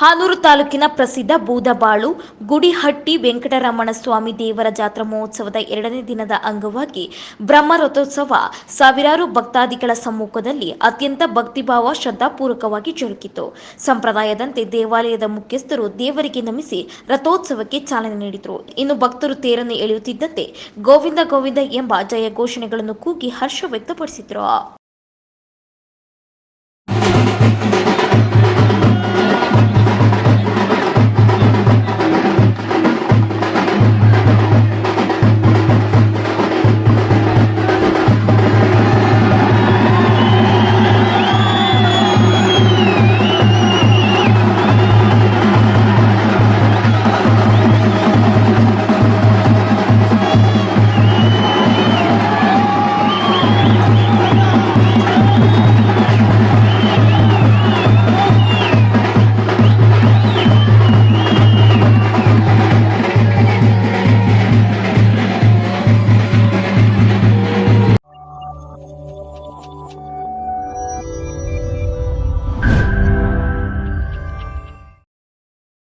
ಹಾನೂರು ತಾಲೂಕಿನ ಪ್ರಸಿದ್ಧ ಬೂದಬಾಳು, ಗುಡಿಹಟ್ಟಿ ವೆಂಕಟರಮಣ ಸ್ವಾಮಿ ದೇವರ ಜಾತ್ರಾ ಮಹೋತ್ಸವದ ಎರಡನೇ ದಿನದ ಅಂಗವಾಗಿ ಬ್ರಹ್ಮರಥೋತ್ಸವ ಸಾವಿರಾರು ಭಕ್ತಾದಿಗಳ ಸಮ್ಮುಖದಲ್ಲಿ ಅತ್ಯಂತ ಭಕ್ತಿಭಾವ ಶ್ರದ್ಧಾಪೂರ್ವಕವಾಗಿ ಜರುಗಿತು. ಸಂಪ್ರದಾಯದಂತೆ ದೇವಾಲಯದ ಮುಖ್ಯಸ್ಥರು ದೇವರಿಗೆ ನಮಿಸಿ ರಥೋತ್ಸವಕ್ಕೆ ಚಾಲನೆ ನೀಡಿದರು. ಇನ್ನು ಭಕ್ತರು ತೇರನ್ನು ಎಳೆಯುತ್ತಿದ್ದಂತೆ ಗೋವಿಂದ ಗೋವಿಂದ ಎಂಬ ಜಯ ಘೋಷಣೆಗಳನ್ನು ಕೂಗಿ ಹರ್ಷ ವ್ಯಕ್ತಪಡಿಸಿದರು.